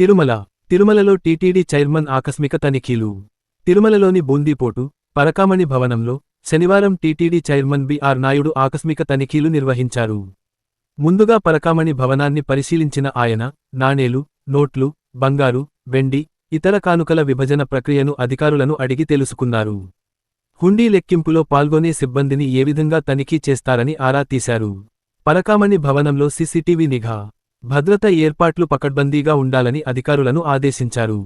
తిరుమల తిరుమలలో TTD chairman ఆకస్మిక తనిఖీలు. తిరుమలలోని బూందీపోటు పరకామణి భవనంలో శనివారం టీటీడీ చైర్మన్ బిఆర్ నాయుడు ఆకస్మిక తనిఖీలు నిర్వహించారు. ముందుగా పరకామణి భవనాన్ని పరిశీలించిన ఆయన నాణేలు నోట్లు బంగారు వెండి ఇతర కానుకల విభజన ప్రక్రియను అధికారులను అడిగి తెలుసుకున్నారు. హుండీ లెక్కింపులో పాల్గొనే సిబ్బందిని ఏ విధంగా తనిఖీ చేస్తారని ఆరా తీశారు. పరకామణి భవనంలో సీసీటీవీ నిఘా భద్రత ఏర్పాట్లు పకడ్బందీగా ఉండాలని అధికారులను ఆదేశించారు.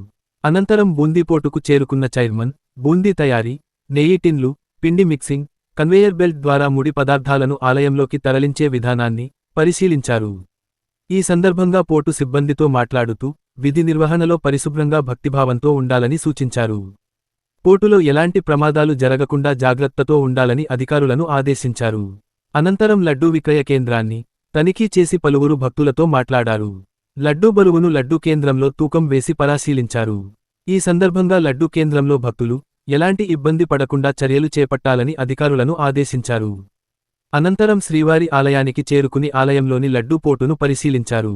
అనంతరం బూందీపోటుకు చేరుకున్న చైర్మన్ బూందీ తయారీ నెయ్యి టిన్లు పిండి మిక్సింగ్ కన్వేయర్ బెల్ట్ ద్వారా ముడి పదార్థాలను ఆలయంలోకి తరలించే విధానాన్ని పరిశీలించారు. ఈ సందర్భంగా పోటు సిబ్బందితో మాట్లాడుతూ విధి నిర్వహణలో పరిశుభ్రంగా భక్తిభావంతో ఉండాలని సూచించారు. పోటులో ఎలాంటి ప్రమాదాలు జరగకుండా జాగ్రత్తతో ఉండాలని అధికారులను ఆదేశించారు. అనంతరం లడ్డూ విక్రయ కేంద్రాన్ని తనిఖీ చేసి పలువురు భక్తులతో మాట్లాడారు. లడ్డూ బరువును లడ్డూ కేంద్రంలో తూకం వేసి పరిశీలించారు. ఈ సందర్భంగా లడ్డూ కేంద్రంలో భక్తులు ఎలాంటి ఇబ్బంది పడకుండా చర్యలు చేపట్టాలని అధికారులను ఆదేశించారు. అనంతరం శ్రీవారి ఆలయానికి చేరుకుని ఆలయంలోని లడ్డూ పోటును పరిశీలించారు.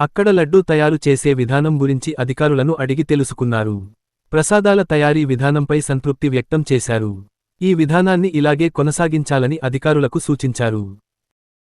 అక్కడ లడ్డూ తయారు చేసే విధానం గురించి అధికారులను అడిగి తెలుసుకున్నారు. ప్రసాదాల తయారీ విధానంపై సంతృప్తి వ్యక్తం చేశారు. ఈ విధానాన్ని ఇలాగే కొనసాగించాలని అధికారులకు సూచించారు.